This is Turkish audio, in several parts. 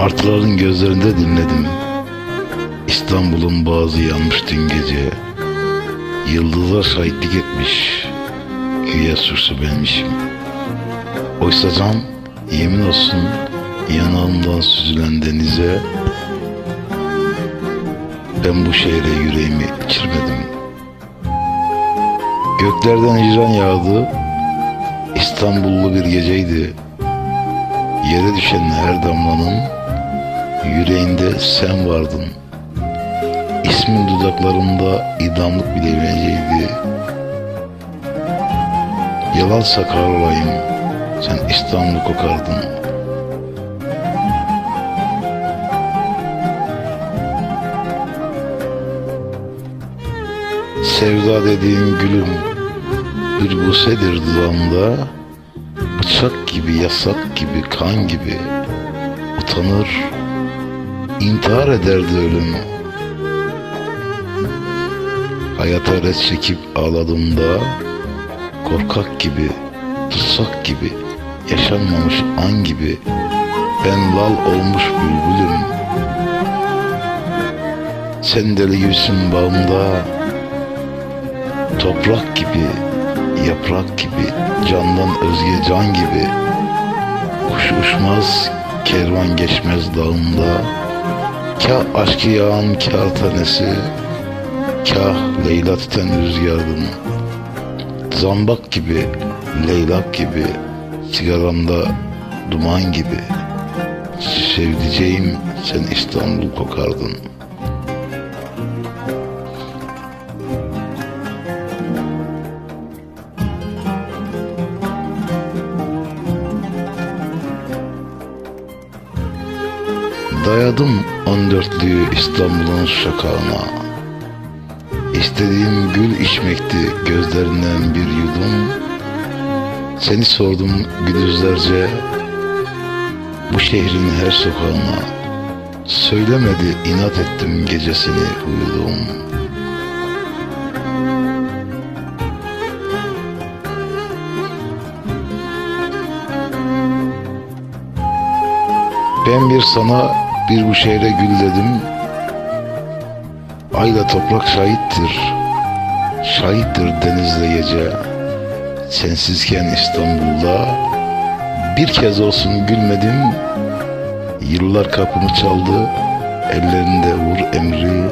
Martıların gözlerinde dinledim. İstanbul'un bazı yanmış dün gece. Yıldızlar şahitlik etmiş. Güya suçlu benmişim. Oysa can yemin olsun yanağımdan süzülen denize ben bu şehre yüreğimi içirmedim. Göklerden hicran yağdı. İstanbullu bir geceydi. Yere düşen her damlanın yüreğinde sen vardın. İsmin dudaklarımda idamlık bile bileceğiydi. Yalan sakar olayım, sen İstanbul'u kokardın. Sevda dediğin gülüm bir busedir dudağımda Bıçak gibi, yasak gibi, kan gibi Utanır, intihar ederdi ölüm Hayata res çekip ağladığımda Korkak gibi, tutsak gibi Yaşanmamış an gibi Ben lal olmuş bülbülüm Sen deli gibisin bağımda Toprak gibi, yaprak gibi, candan özge can gibi. Kuş uçmaz, kervan geçmez dağında. Kah aşkı yağan kar tanesi, kah Leyla titen rüzgarın. Zambak gibi, leylak gibi, sigaramda duman gibi. Sevdiceğim sen İstanbul kokardın. Dayadım on dörtlüğü İstanbul'un sokağına. İstediğim gül içmekti gözlerinden bir yudum. Seni sordum gündüzlerce Bu şehrin her sokağına. Söylemedi inat ettim gecesini uyudum. Ben bir sana bir bu şehre gül dedim. Ayla toprak şahittir. Şahittir denizle gece. Sensizken İstanbul'da bir kez olsun gülmedim. Yıllar kapımı çaldı. Ellerinde vur emri.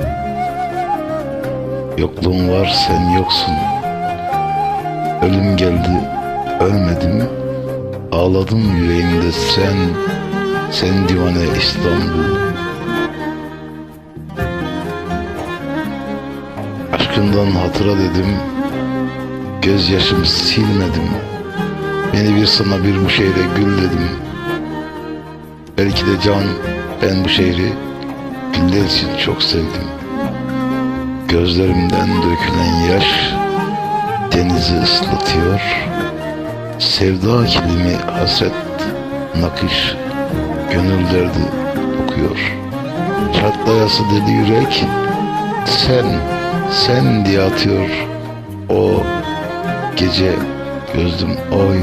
Yokluğun var sen yoksun. Ölüm geldi ölmedim. Ağladım yüreğimde sen sen divane İstanbul. Aşkından hatıra dedim Gözyaşımı silmedim. Beni bir sana bir bu şehre gül dedim. Belki de can ben bu şehri Güller için çok sevdim. Gözlerimden dökülen yaş Denizi ıslatıyor. Sevda kilimi hasret nakış gönül derdi okuyor. Çatlayası deli yürek sen, sen diye atıyor o gece gözüm oy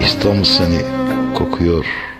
İstanbul seni kokuyor.''